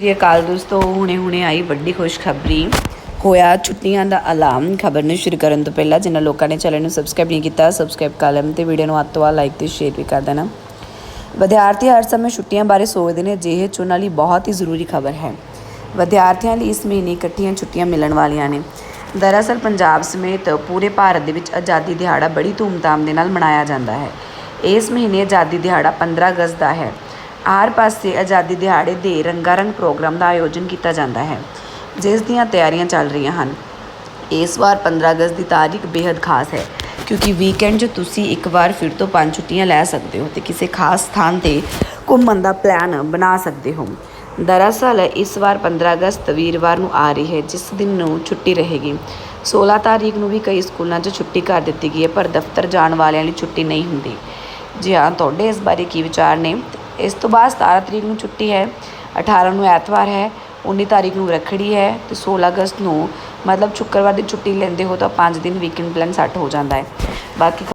ਜੀ ਅਕਾਲ ਦੋਸਤੋ ਹੁਣੇ ਹੁਣੇ ਆਈ, ਵੱਡੀ ਖੁਸ਼ਖਬਰੀ ਹੋਇਆ ਛੁੱਟੀਆਂ ਦਾ ਐਲਾਨ, ਖਬਰ ਨੂੰ ਸ਼ੁਰੂ ਕਰਨ ਤੋਂ ਪਹਿਲਾਂ ਜਿਨ੍ਹਾਂ ਲੋਕਾਂ ਨੇ ਚੈਨਲ ਨੂੰ ਸਬਸਕ੍ਰਾਈਬ ਨਹੀਂ ਕੀਤਾ, ਸਬਸਕ੍ਰਾਈਬ ਕਰ ਲੈਣ ਤੇ ਵੀਡੀਓ ਨੂੰ ਅੱਤ ਤੋਂ ਵੱਧ ਲਾਈਕ ਤੇ ਸ਼ੇਅਰ ਵੀ ਕਰ ਦੇਣਾ। ਵਿਦਿਆਰਥੀ ਹਰ ਸਮੇਂ ਛੁੱਟੀਆਂ ਬਾਰੇ ਸੋਚਦੇ ਨੇ ਜਿਹੇ ਚ ਉਹਨਾਂ ਲਈ ਬਹੁਤ ਹੀ ਜ਼ਰੂਰੀ ਖਬਰ ਹੈ। ਵਿਦਿਆਰਥੀਆਂ ਲਈ ਇਸ ਮਹੀਨੇ ਇਕੱਠੀਆਂ ਛੁੱਟੀਆਂ ਮਿਲਣ ਵਾਲੀਆਂ ਨੇ। ਦਰਅਸਲ ਪੰਜਾਬ ਸਮੇਤ ਪੂਰੇ ਭਾਰਤ ਦੇ ਵਿੱਚ ਆਜ਼ਾਦੀ ਦਿਹਾੜਾ ਬੜੀ ਧੂਮਧਾਮ ਦੇ ਨਾਲ ਮਨਾਇਆ ਜਾਂਦਾ ਹੈ। ਇਸ ਮਹੀਨੇ ਆਜ਼ਾਦੀ ਦਿਹਾੜਾ 15 ਅਗਸਤ ਦਾ ਹੈ। ਆਰ ਪਾਸੇ ਆਜ਼ਾਦੀ ਦਿਹਾੜੇ ਦੇ ਰੰਗਾਰੰਗ ਪ੍ਰੋਗਰਾਮ ਦਾ ਆਯੋਜਨ ਕੀਤਾ ਜਾਂਦਾ ਹੈ, ਜਿਸ ਦੀਆਂ ਤਿਆਰੀਆਂ ਚੱਲ ਰਹੀਆਂ ਹਨ। ਇਸ ਵਾਰ 15 ਅਗਸਤ ਦੀ ਤਾਰੀਖ ਬੇहद ਖਾਸ ਹੈ, ਕਿਉਂਕਿ ਵੀਕਐਂਡ 'ਚ ਤੁਸੀਂ ਇੱਕ ਵਾਰ ਫਿਰ ਤੋਂ ਪੰਜ ਛੁੱਟੀਆਂ ਲੈ ਸਕਦੇ ਹੋ ਤੇ ਕਿਸੇ ਖਾਸ ਸਥਾਨ ਤੇ ਘੁੰਮਣ ਦਾ ਪਲਾਨ ਬਣਾ ਸਕਦੇ ਹੋ। ਦਰਅਸਲ, ਇਸ ਵਾਰ 15 ਅਗਸਤ ਵੀਰਵਾਰ ਨੂੰ ਆ ਰਹੀ ਹੈ, ਜਿਸ ਦਿਨ ਨੂੰ ਛੁੱਟੀ ਰਹੇਗੀ। 16 ਤਾਰੀਖ ਨੂੰ ਵੀ ਕਈ ਸਕੂਲਾਂ 'ਚ ਛੁੱਟੀ ਕਰ ਦਿੱਤੀ ਗਈ ਹੈ, ਪਰ ਦਫ਼ਤਰ ਜਾਣ ਵਾਲਿਆਂ ਲਈ ਛੁੱਟੀ ਨਹੀਂ ਹੁੰਦੀ। ਜੀ ਹਾਂ ਤੁਹਾਡੇ ਇਸ ਬਾਰੇ ਕੀ ਵਿਚਾਰ ਨੇ? ਇਸ ਤੋਂ ਬਾਅਦ 17 ਤਰੀਕ ਨੂੰ ਛੁੱਟੀ ਹੈ 18 ਨੂੰ ਐਤਵਾਰ ਹੈ 19 ਤਾਰੀਖ ਨੂੰ ਰੱਖੜੀ ਹੈ ਤੇ 16 ਅਗਸਤ ਨੂੰ ਮਤਲਬ ਸ਼ੁੱਕਰਵਾਰ ਦੀ ਛੁੱਟੀ ਲੈਂਦੇ ਹੋ ਤਾਂ 5 ਦਿਨ ਵੀਕਐਂਡ ਪਲਾਨ ਸੈੱਟ ਹੋ ਜਾਂਦਾ ਹੈ। ਬਾਕੀ